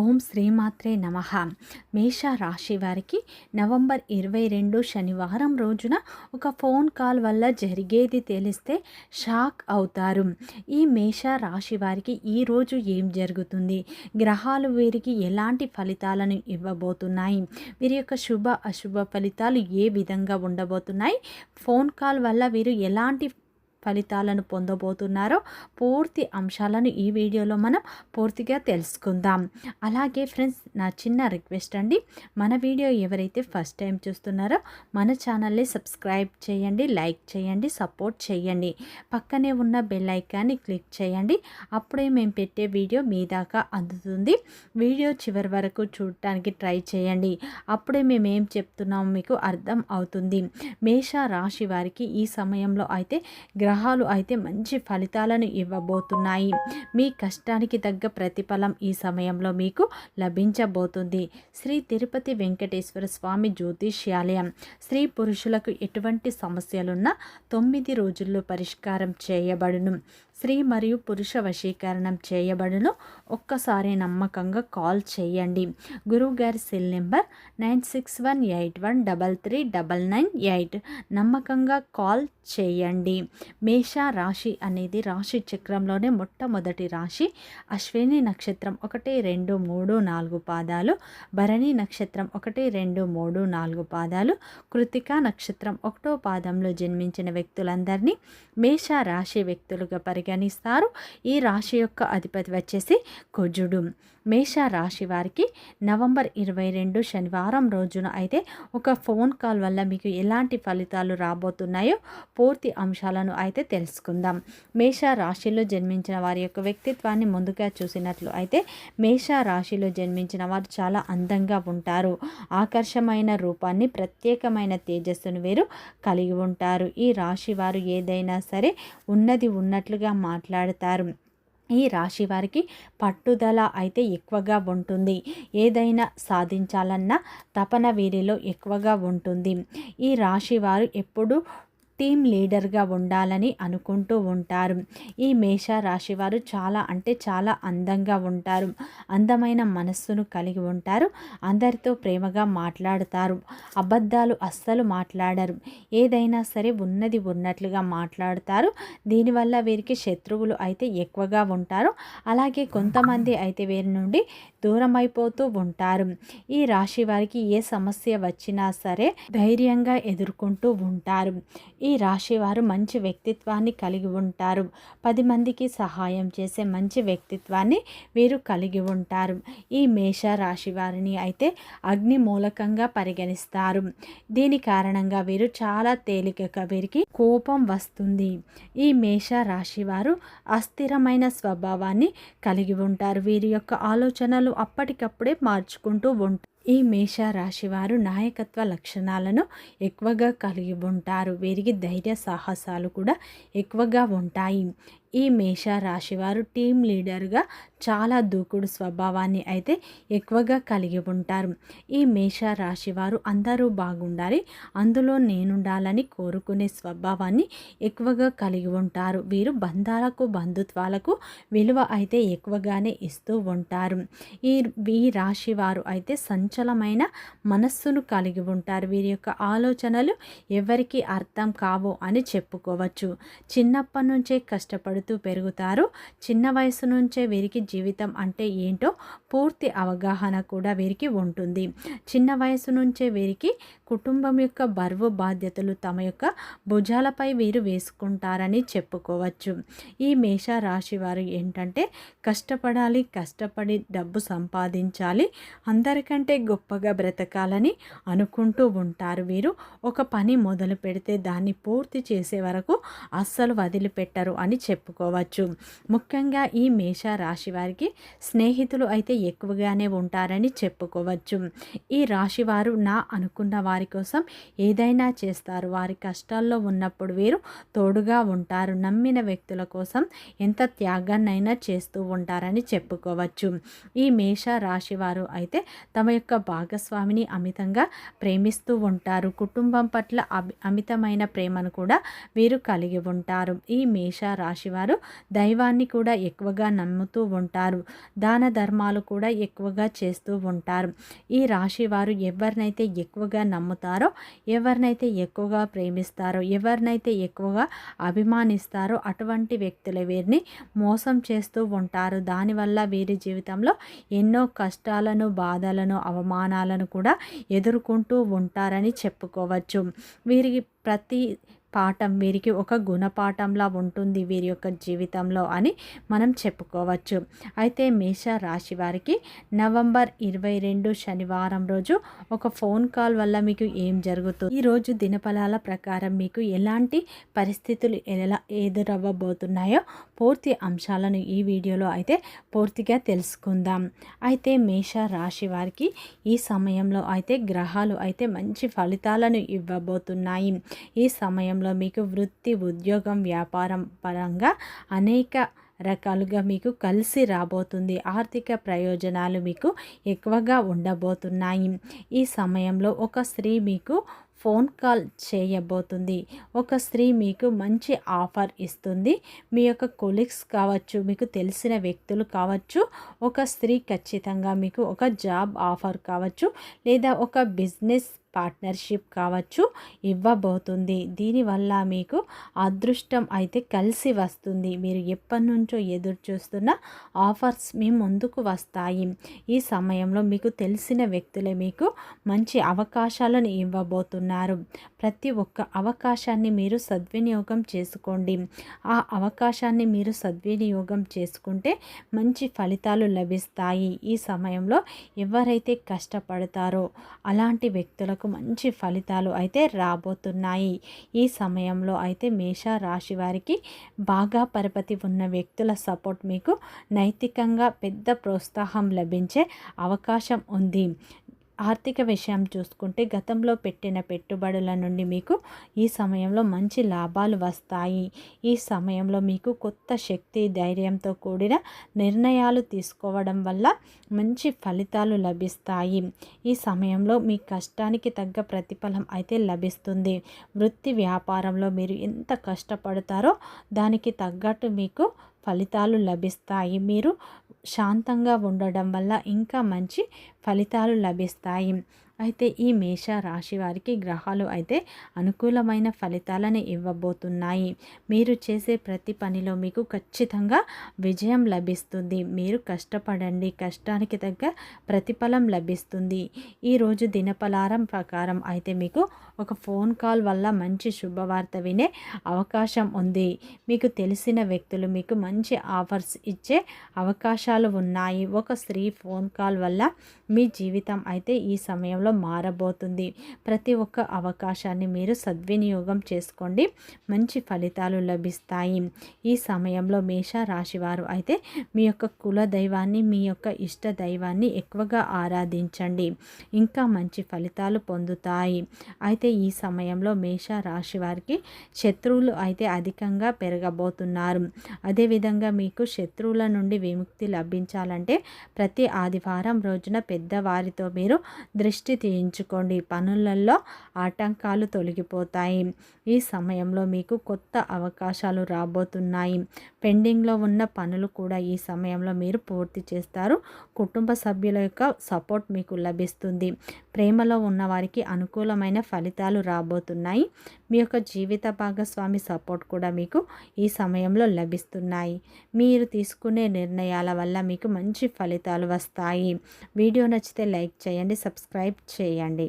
ఓం శ్రీమాత్రే నమ. మేష రాశి వారికి నవంబర్ ఇరవై రెండు శనివారం రోజున ఒక ఫోన్ కాల్ వల్ల జరిగేది తెలిస్తే షాక్ అవుతారు. ఈ మేష రాశి వారికి ఈరోజు ఏం జరుగుతుంది? గ్రహాలు వీరికి ఎలాంటి ఫలితాలను ఇవ్వబోతున్నాయి? వీరి యొక్క శుభ అశుభ ఫలితాలు ఏ విధంగా ఉండబోతున్నాయి? ఫోన్ కాల్ వల్ల వీరు ఎలాంటి ఫలితాలను పొందబోతున్నారో పూర్తి అంశాలను ఈ వీడియోలో మనం పూర్తిగా తెలుసుకుందాం. అలాగే ఫ్రెండ్స్ నా చిన్న రిక్వెస్ట్ అండి. మన వీడియో ఎవరైతే ఫస్ట్ టైం చూస్తున్నారో మన ఛానల్ని సబ్స్క్రైబ్ చేయండి లైక్ చేయండి సపోర్ట్ చేయండి. పక్కనే ఉన్న బెల్ ఐకాన్ని క్లిక్ చేయండి. అప్పుడే మేము పెట్టే వీడియో మీ దాకా అందుతుంది. వీడియో చివరి వరకు చూడటానికి ట్రై చేయండి. అప్పుడే మేము ఏం చెప్తున్నామో మీకు అర్థం అవుతుంది. మేష రాశి వారికి ఈ సమయంలో అయితే గ్రహ గ్రహాలు అయితే మంచి ఫలితాలను ఇవ్వబోతున్నాయి. మీ కష్టానికి తగ్గ ప్రతిఫలం ఈ సమయంలో మీకు లభించబోతుంది. శ్రీ తిరుపతి వెంకటేశ్వర స్వామి జ్యోతిష్యాలయం. స్త్రీ పురుషులకు ఎటువంటి సమస్యలున్నా తొమ్మిది రోజుల్లో పరిష్కారం చేయబడును. స్త్రీ మరియు పురుష వశీకరణం చేయబడును. ఒక్కసారి నమ్మకంగా కాల్ చేయండి. గురువుగారి cell number nine six one eight one double three double nine eight. నమ్మకంగా కాల్ చేయండి. మేష రాశి అనేది రాశి చక్రంలోనే మొట్టమొదటి రాశి. అశ్విని నక్షత్రం ఒకటి రెండు మూడు నాలుగు పాదాలు. భరణి నక్షత్రం ఒకటి రెండు మూడు నాలుగు పాదాలు. కృతిక నక్షత్రం ఒకటో పాదంలో జన్మించిన వ్యక్తులందరినీ మేష రాశి వ్యక్తులుగా పరిగణిస్తారు. ఈ రాశి యొక్క అధిపతి వచ్చేసి కుజుడు. మేషరాశి వారికి నవంబర్ ఇరవై రెండు శనివారం రోజున అయితే ఒక ఫోన్ కాల్ వల్ల మీకు ఎలాంటి ఫలితాలు రాబోతున్నాయో పూర్తి అంశాలను అయితే తెలుసుకుందాం. మేష రాశిలో జన్మించిన వారి యొక్క వ్యక్తిత్వాన్ని ముందుగా చూసినట్లు అయితే మేష రాశిలో జన్మించిన వారు చాలా అందంగా ఉంటారు. ఆకర్షమైన రూపాన్ని ప్రత్యేకమైన తేజస్సును వీరు కలిగి ఉంటారు. ఈ రాశి వారు ఏదైనా సరే ఉన్నది ఉన్నట్లుగా మాట్లాడతారు. ఈ రాశి వారికి పట్టుదల అయితే ఎక్కువగా ఉంటుంది. ఏదైనా సాధించాలన్న తపన వీరిలో ఎక్కువగా ఉంటుంది. ఈ రాశి వారు ఎప్పుడు టీం లీడర్గా ఉండాలని అనుకుంటూ ఉంటారు. ఈ మేషరాశి వారు చాలా అంటే చాలా అందంగా ఉంటారు. అందమైన మనస్సును కలిగి ఉంటారు. అందరితో ప్రేమగా మాట్లాడతారు. అబద్ధాలు అస్సలు మాట్లాడరు. ఏదైనా సరే ఉన్నది ఉన్నట్లుగా మాట్లాడతారు. దీనివల్ల వీరికి శత్రువులు అయితే ఎక్కువగా ఉంటారు. అలాగే కొంతమంది అయితే వీరి నుండి దూరం అయిపోతూ ఉంటారు. ఈ రాశి వారికి ఏ సమస్య వచ్చినా సరే ధైర్యంగా ఎదుర్కొంటూ ఉంటారు. ఈ రాశి వారు మంచి వ్యక్తిత్వాన్ని కలిగి ఉంటారు. పది మందికి సహాయం చేసే మంచి వ్యక్తిత్వాన్ని వీరు కలిగి ఉంటారు. ఈ మేష రాశి వారిని అయితే అగ్ని మూలకంగా పరిగణిస్తారు. దీని కారణంగా వీరు చాలా తేలికగా వీరికి కోపం వస్తుంది. ఈ మేష రాశి వారు అస్థిరమైన స్వభావాన్ని కలిగి ఉంటారు. వీరి యొక్క ఆలోచనలు అప్పటికప్పుడే మార్చుకుంటూ ఉంటారు. ఈ మేష రాశి వారు నాయకత్వ లక్షణాలను ఎక్కువగా కలిగి ఉంటారు. వీరికి ధైర్య సాహసాలు కూడా ఎక్కువగా ఉంటాయి. ఈ మేష రాశివారు టీం లీడర్గా చాలా దూకుడు స్వభావాన్ని అయితే ఎక్కువగా కలిగి ఉంటారు. ఈ మేష రాశివారు అందరూ బాగుండాలి అందులో నేనుండాలని కోరుకునే స్వభావాన్ని ఎక్కువగా కలిగి ఉంటారు. వీరు బంధాలకు బంధుత్వాలకు విలువ అయితే ఎక్కువగానే ఇస్తూ ఉంటారు. ఈ ఈ రాశి వారు అయితే సంచలమైన మనస్సును కలిగి ఉంటారు. వీరి యొక్క ఆలోచనలు ఎవరికి అర్థం కావో అని చెప్పుకోవచ్చు. చిన్నప్పటి నుంచే కష్టపడు పడుతూ పెరుగుతారు. చిన్న వయసు నుంచే వీరికి జీవితం అంటే ఏంటో పూర్తి అవగాహన కూడా వీరికి ఉంటుంది. చిన్న వయసు నుంచే వీరికి కుటుంబం యొక్క బరువు బాధ్యతలు తమ యొక్క భుజాలపై వీరు వేసుకుంటారని చెప్పుకోవచ్చు. ఈ మేష రాశి వారు ఏంటంటే కష్టపడాలి కష్టపడి డబ్బు సంపాదించాలి అందరికంటే గొప్పగా బ్రతకాలని అనుకుంటూ ఉంటారు వీరు. ఒక పని మొదలు పెడితే దాన్ని పూర్తి చేసే వరకు అస్సలు వదిలిపెట్టరు అని చెప్పుకోవచ్చు. ముఖ్యంగా ఈ మేష రాశి వారికి స్నేహితులు అయితే ఎక్కువగానే ఉంటారని చెప్పుకోవచ్చు. ఈ రాశి వారు నా అనుకున్న వారి కోసం ఏదైనా చేస్తారు. వారి కష్టాల్లో ఉన్నప్పుడు వీరు తోడుగా ఉంటారు. నమ్మిన వ్యక్తుల కోసం ఎంత త్యాగాన్నైనా చేస్తూ ఉంటారని చెప్పుకోవచ్చు. ఈ మేష రాశి వారు అయితే తమ యొక్క భాగస్వామిని అమితంగా ప్రేమిస్తూ ఉంటారు. కుటుంబం పట్ల అమితమైన ప్రేమను కూడా వీరు కలిగి ఉంటారు. ఈ మేష రాశి వారు దైవాన్ని కూడా ఎక్కువగా నమ్ముతూ ఉంటారు. దాన ధర్మాలు కూడా ఎక్కువగా చేస్తూ ఉంటారు. ఈ రాశి వారు ఎవరినైతే ఎక్కువగా నమ్ముతారో ఎవరినైతే ఎక్కువగా ప్రేమిస్తారో ఎవరినైతే ఎక్కువగా అభిమానిస్తారో అటువంటి వ్యక్తుల వీరిని మోసం చేస్తూ ఉంటారు. దానివల్ల వీరి జీవితంలో ఎన్నో కష్టాలను బాధలను అవమానాలను కూడా ఎదుర్కొంటూ ఉంటారని చెప్పుకోవచ్చు. వీరికి ప్రతి పాఠం వీరికి ఒక గుణపాఠంలా ఉంటుంది వీరి యొక్క జీవితంలో అని మనం చెప్పుకోవచ్చు. అయితే మేష రాశి వారికి నవంబర్ ఇరవై రెండు శనివారం రోజు ఒక ఫోన్ కాల్ వల్ల మీకు ఏం జరుగుతుంది? ఈరోజు దినఫలాల ప్రకారం మీకు ఎలాంటి పరిస్థితులు ఎలా ఎదురవ్వబోతున్నాయో పూర్తి అంశాలను ఈ వీడియోలో అయితే పూర్తిగా తెలుసుకుందాం. అయితే మేష రాశి వారికి ఈ సమయంలో అయితే గ్రహాలు అయితే మంచి ఫలితాలను ఇవ్వబోతున్నాయి. ఈ సమయం కాలంలో మీకు వృత్తి ఉద్యోగం వ్యాపారం పరంగా అనేక రకాలుగా మీకు కలిసి రాబోతుంది. ఆర్థిక ప్రయోజనాలు మీకు ఎక్కువగా ఉండబోతున్నాయి. ఈ సమయంలో ఒక స్త్రీ మీకు ఫోన్ కాల్ చేయబోతుంది. ఒక స్త్రీ మీకు మంచి ఆఫర్ ఇస్తుంది. మీ యొక్క కొలీగ్స్ కావచ్చు మీకు తెలిసిన వ్యక్తులు కావచ్చు ఒక స్త్రీ ఖచ్చితంగా మీకు ఒక జాబ్ ఆఫర్ కావచ్చు లేదా ఒక బిజినెస్ పార్ట్నర్షిప్ కావచ్చు ఇవ్వబోతుంది. దీనివల్ల మీకు అదృష్టం అయితే కలిసి వస్తుంది. మీరు ఎప్పటి నుంచో ఎదురు చూస్తున్న ఆఫర్స్ మీ ముందుకు వస్తాయి. ఈ సమయంలో మీకు తెలిసిన వ్యక్తులే మీకు మంచి అవకాశాలను ఇవ్వబోతున్నారు. ప్రతి ఒక్క అవకాశాన్ని మీరు సద్వినియోగం చేసుకోండి. ఆ అవకాశాన్ని మీరు సద్వినియోగం చేసుకుంటే మంచి ఫలితాలు లభిస్తాయి. ఈ సమయంలో ఎవరైతే కష్టపడతారో అలాంటి వ్యక్తులకు మంచి ఫలితాలు అయితే రాబోతున్నాయి. ఈ సమయంలో అయితే మేష రాశి వారికి బాగా పరపతి ఉన్న వ్యక్తుల సపోర్ట్ మీకు నైతికంగా పెద్ద ప్రోత్సాహం లభించే అవకాశం ఉంది. ఆర్థిక విషయం చూసుకుంటే గతంలో పెట్టిన పెట్టుబడుల నుండి మీకు ఈ సమయంలో మంచి లాభాలు వస్తాయి. ఈ సమయంలో మీకు కొత్త శక్తి ధైర్యంతో కూడిన నిర్ణయాలు తీసుకోవడం వల్ల మంచి ఫలితాలు లభిస్తాయి. ఈ సమయంలో మీ కష్టానికి తగ్గ ప్రతిఫలం అయితే లభిస్తుంది. వృత్తి వ్యాపారంలో మీరు ఎంత కష్టపడతారో దానికి తగ్గట్టు మీకు ఫలితాలు లభిస్తాయి. మీరు శాంతంగా ఉండడం వల్ల ఇంకా మంచి ఫలితాలు లభిస్తాయి. అయితే ఈ మేష రాశి వారికి గ్రహాలు అయితే అనుకూలమైన ఫలితాలను ఇవ్వబోతున్నాయి. మీరు చేసే ప్రతి పనిలో మీకు ఖచ్చితంగా విజయం లభిస్తుంది. మీరు కష్టపడండి. కష్టానికి తగ్గ ప్రతిఫలం లభిస్తుంది. ఈరోజు దినపలారం ప్రకారం అయితే మీకు ఒక ఫోన్ కాల్ వల్ల మంచి శుభవార్త వినే అవకాశం ఉంది. మీకు తెలిసిన వ్యక్తులు మీకు మంచి ఆఫర్స్ ఇచ్చే అవకాశాలు ఉన్నాయి. ఒక స్త్రీ ఫోన్ కాల్ వల్ల మీ జీవితం అయితే ఈ సమయంలో కాలంలో మారబోతుంది. ప్రతి ఒక్క అవకాశాన్ని మీరు సద్వినియోగం చేసుకోండి. మంచి ఫలితాలు లభిస్తాయి. ఈ సమయంలో మేష రాశివారు అయితే మీ యొక్క కుల దైవాన్ని మీ యొక్క ఇష్ట దైవాన్ని ఎక్కువగా ఆరాధించండి. ఇంకా మంచి ఫలితాలు పొందుతాయి. అయితే ఈ సమయంలో మేష రాశి వారికి శత్రువులు అయితే అధికంగా పెరగబోతున్నారు. అదేవిధంగా మీకు శత్రువుల నుండి విముక్తి లభించాలంటే ప్రతి ఆదివారం రోజున పెద్దవారితో మీరు దృష్టి తీయించుకోండి. పనులలో ఆటంకాలు తొలగిపోతాయి. ఈ సమయంలో మీకు కొత్త అవకాశాలు రాబోతున్నాయి. పెండింగ్లో ఉన్న పనులు కూడా ఈ సమయంలో మీరు పూర్తి చేస్తారు. కుటుంబ సభ్యుల యొక్క సపోర్ట్ మీకు లభిస్తుంది. ప్రేమలో ఉన్న వారికి అనుకూలమైన ఫలితాలు రాబోతున్నాయి. మీ యొక్క జీవిత భాగస్వామి సపోర్ట్ కూడా మీకు ఈ సమయంలో లభిస్తున్నాయి. మీరు తీసుకునే నిర్ణయాల వల్ల మీకు మంచి ఫలితాలు వస్తాయి. వీడియో నచ్చితే లైక్ చేయండి సబ్స్క్రైబ్ చేయండి.